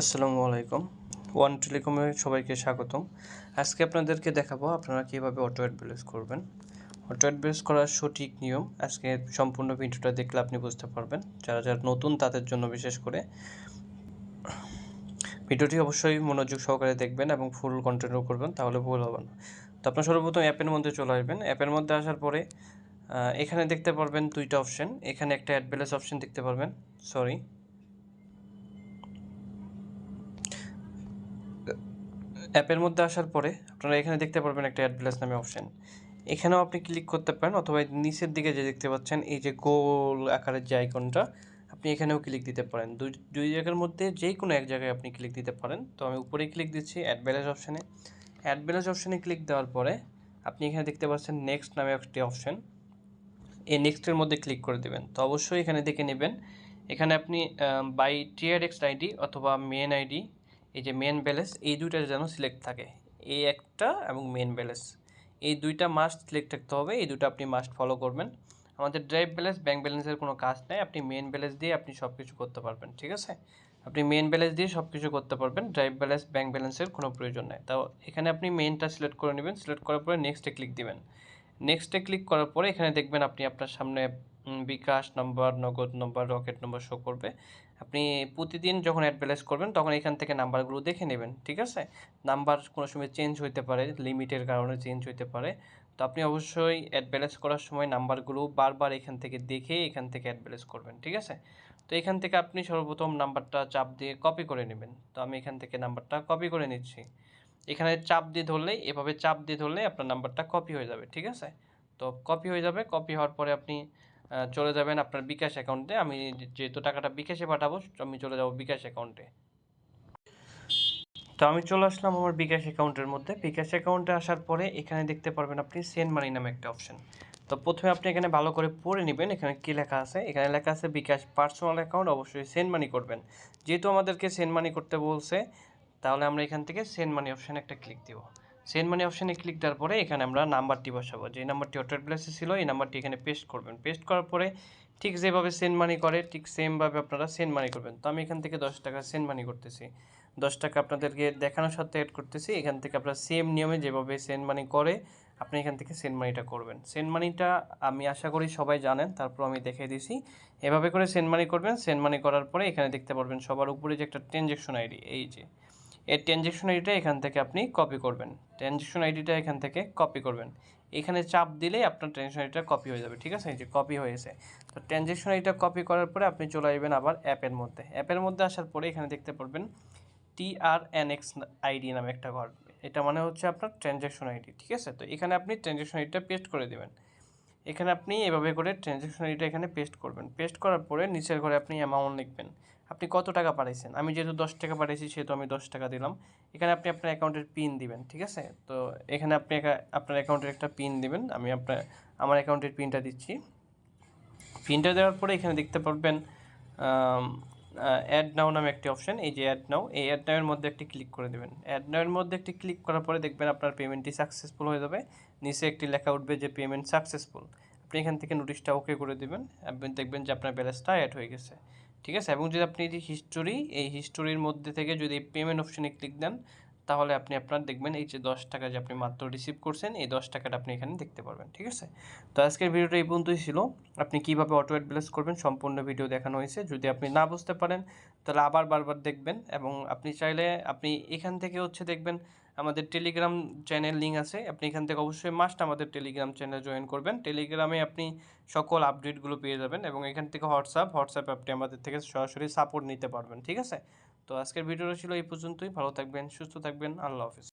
আসসালামু আলাইকুম। ওয়ান টেলিকমে সবাইকে স্বাগতম। আজকে আপনাদেরকে দেখাবো আপনারা কীভাবে অটো অ্যাডভারেজ করবেন। অটো অ্যাডভারেজ করার সঠিক নিয়ম আজকে সম্পূর্ণ ভিডিওটা দেখলে আপনি বুঝতে পারবেন। যারা যারা নতুন তাদের জন্য বিশেষ করে। ভিডিওটি অবশ্যই মনোযোগ সহকারে দেখবেন এবং ফুল কন্টিনিউ করবেন, তাহলে ভুল হবে না। তো আপনার সর্বপ্রথম অ্যাপের মধ্যে চলে আসবেন। অ্যাপের মধ্যে আসার পরে এখানে দেখতে পারবেন দুইটা অপশন। এখানে একটা অ্যাড ব্যালেন্স অপশন দেখতে পারবেন। সরি। অ্যাপের মধ্যে আসার পরে আপনারা এখানে দেখতে পারবেন একটা অ্যাড ব্যালেন্স নামে অপশন। এখানেও আপনি ক্লিক করতে পারেন অথবা নিচের দিকে যে দেখতে পাচ্ছেন, এই যে গোল আকারের যে আইকনটা, আপনি এখানেও ক্লিক দিতে পারেন। দুই দুই জায়গার মধ্যে যে কোনো এক জায়গায় আপনি ক্লিক দিতে পারেন। তো আমি উপরে ক্লিক দিচ্ছি অ্যাড অপশানে। অ্যাড অপশানে ক্লিক দেওয়ার পরে আপনি এখানে দেখতে পাচ্ছেন নেক্সট নামে একটি অপশান। এই নেক্সটের মধ্যে ক্লিক করে দেবেন। তো অবশ্যই এখানে দেখে নেবেন। এখানে আপনি বাই টিআর এক্স আইডি অথবা মেন আইডি এই যে মেন ব্যালেন্স এই দুইটা যেন সিলেক্ট থাকে। এই একটা এবং মেন ব্যালেন্স এই দুইটা মাস্ট সিলেক্ট থাকতে হবে, এই দুটো আপনি মাস্ট ফলো করবেন। আমাদের ড্রাইভ ব্যালেন্স ব্যাঙ্ক ব্যালেন্সের কোনো কাজ নেই, আপনি মেন ব্যালেন্স দিয়ে আপনি সব কিছু করতে পারবেন, ঠিক আছে? আপনি মেন ব্যালেন্স দিয়ে সব কিছু করতে পারবেন ড্রাইভ ব্যালেন্স ব্যাঙ্ক ব্যালেন্সের কোনো প্রয়োজন নেই। তাও এখানে আপনি মেনটা সিলেক্ট করে নেবেন সিলেক্ট করার পরে নেক্সটে ক্লিক দিবেন। নেক্সটে ক্লিক করার পরে এখানে দেখবেন আপনি আপনার সামনে বিকাশ নম্বর নগদ নম্বর রকেট নম্বর শো করবে। আপনি প্রতিদিন যখন অ্যাড ব্যালেন্স করবেন, তখন এখান থেকে নাম্বারগুলো দেখে নেবেন, ঠিক আছে? নাম্বার কোনো সময় চেঞ্জ হইতে পারে লিমিটের কারণে চেঞ্জ হইতে পারে। তো আপনি অবশ্যই অ্যাড ব্যালেন্স করার সময় নাম্বারগুলো বারবার এখান থেকে দেখে এখান থেকে অ্যাড ব্যালেন্স করবেন, ঠিক আছে? তো এখান থেকে আপনি সর্বপ্রথম নাম্বারটা চাপ দিয়ে কপি করে নেবেন। তো আমি এখান থেকে নাম্বারটা কপি করে নিচ্ছি। এখানে চাপ দিয়ে ধরলেই এভাবে চাপ দিয়ে ধরলেই আপনার নাম্বারটা কপি হয়ে যাবে, ঠিক আছে? তো কপি হয়ে যাবে কপি হওয়ার পরে আপনি চলে যাবেন আপনার বিকাশ অ্যাকাউন্টে আমি যেহেতু টাকাটা বিকাশে পাঠাবো, আমি চলে যাব বিকাশ অ্যাকাউন্টে তো আমি চলে আসলাম আমার বিকাশ অ্যাকাউন্টের মধ্যে। বিকাশ অ্যাকাউন্টে আসার পরে এখানে দেখতে পারবেন আপনি সেন্ড মানি নামে একটা অপশন তো প্রথমে আপনি এখানে ভালো করে পড়ে নেবেন, এখানে কী লেখা আছে? এখানে লেখা আছে বিকাশ পার্সোনাল অ্যাকাউন্ট অবশ্যই সেন্ড মানি করবেন। যেহেতু আমাদেরকে সেন্ড মানি করতে বলছে, তাহলে আমরা এখান থেকে সেন্ড মানি অপশানে একটা ক্লিক দিব। সেন্ড মানি অপশানে ক্লিক দেওয়ার পরে এখানে আমরা নাম্বারটি বসাবো। যে নাম্বারটি অটো প্লেসে ছিল, এই নাম্বারটি এখানে পেস্ট করবেন। পেস্ট করার পরে ঠিক যেভাবে সেন্ড মানি করে, ঠিক সেমভাবে আপনারা সেন্ড মানি করবেন। তো আমি এখান থেকে দশ টাকা সেন্ড মানি করতেছি। দশ টাকা আপনাদেরকে দেখানোর সাথে অ্যাড করতেছি। এখান থেকে আপনারা সেম নিয়মে যেভাবে সেন্ড মানি করে, আপনি এখান থেকে সেন্ড মানিটা করবেন। সেন্ড মানিটা আমি আশা করি সবাই জানেন তারপর আমি দেখিয়ে দিছি এভাবে করে সেন্ড মানি করবেন। সেন্ড মানি করার পরে এখানে দেখতে পারবেন সবার উপরে যে একটা ট্রানজ্যাকশন আইডি এই যে। এই ট্রানজ্যাকশন আইডিটা এখান থেকে আপনি কপি করবেন। ট্রানজেকশন আইডিটা এখান থেকে কপি করবেন। এখানে চাপ দিলেই আপনার ট্রানজ্যাকশন আইডিটা কপি হয়ে যাবে, ঠিক আছে? এই যে কপি হয়েছে। তো ট্রানজ্যাকশন আইডিটা কপি করার পরে আপনি চলে আসবেন আবার অ্যাপের মধ্যে। অ্যাপের মধ্যে আসার পরে এখানে দেখতে পারবেন টিআরএনএক্স আইডি নামে একটা ঘর। এটা মানে হচ্ছে আপনার ট্রানজ্যাকশন আইডি ঠিক আছে? তো এখানে আপনি ট্রানজ্যাকশন আইডিটা পেস্ট করে দেবেন। এখানে আপনি এভাবে করে ট্রানজ্যাকশন আইডিটা এখানে পেস্ট করবেন। পেস্ট করার পরে নিচের ঘরে আপনি অ্যামাউন্ট লিখবেন। আপনি কত টাকা পাঠাইছেন? আমি যেহেতু দশ টাকা পাঠাইছি, সেহেতু আমি দশ টাকা দিলাম। এখানে আপনি আপনার অ্যাকাউন্টের পিন দিবেন, ঠিক আছে? তো এখানে আপনি আপনার অ্যাকাউন্টের একটা পিন দিবেন। আমি আপনার, আমার অ্যাকাউন্টের পিনটা দিচ্ছি। পিনটা দেওয়ার পরে এখানে দেখতে পারবেন অ্যাড নাও নামে একটি অপশন এই যে অ্যাড নাও এই অ্যাড নাওয়ের মধ্যে একটি ক্লিক করে দেবেন। অ্যাড নাওয়ের মধ্যে একটি ক্লিক করার পরে দেখবেন আপনার পেমেন্টটি সাকসেসফুল হয়ে যাবে। নিচে একটি লেখা উঠবে যে পেমেন্ট সাকসেসফুল আপনি এখান থেকে নোটিশটা ওকে করে দেবেন। দেখবেন যে আপনার ব্যালেন্সটা অ্যাড হয়ে গেছে। ঠিক আছে? এবং যদি আপনি যে হিস্টোরি এই হিস্টোরির মধ্যে থেকে যদি পেমেন্ট অপশনে ক্লিক দেন, তাহলে আপনি আপনার দেখবেন এই যে দশ টাকা যে আপনি মাত্র রিসিভ করছেন, এই দশ টাকাটা আপনি এখানে দেখতে পারবেন, ঠিক আছে? তো আজকের ভিডিওটা এই পর্যন্তই ছিল। আপনি কীভাবে অটো অ্যাডভান্স করবেন সম্পূর্ণ ভিডিও দেখানো হয়েছে। যদি আপনি না বুঝতে পারেন, তাহলে আবার বারবার দেখবেন এবং আপনি চাইলে আপনি এখান থেকে হচ্ছে দেখবেন আমাদের টেলিগ্রাম চ্যানেল লিঙ্ক আছে। আপনি এখান থেকে অবশ্যই মাস্ট আমাদের টেলিগ্রাম চ্যানেল জয়েন করবেন। টেলিগ্রামে আপনি সকল আপডেটগুলো পেয়ে যাবেন এবং এখান থেকে হোয়াটসঅ্যাপ হোয়াটসঅ্যাপে আপনি আমাদের থেকে সরাসরি সাপোর্ট নিতে পারবেন, ঠিক আছে? তো আজকের ভিডিওটা ছিল এই পর্যন্তই। ভালো থাকবেন, সুস্থ থাকবেন। আল্লাহ হাফিজ।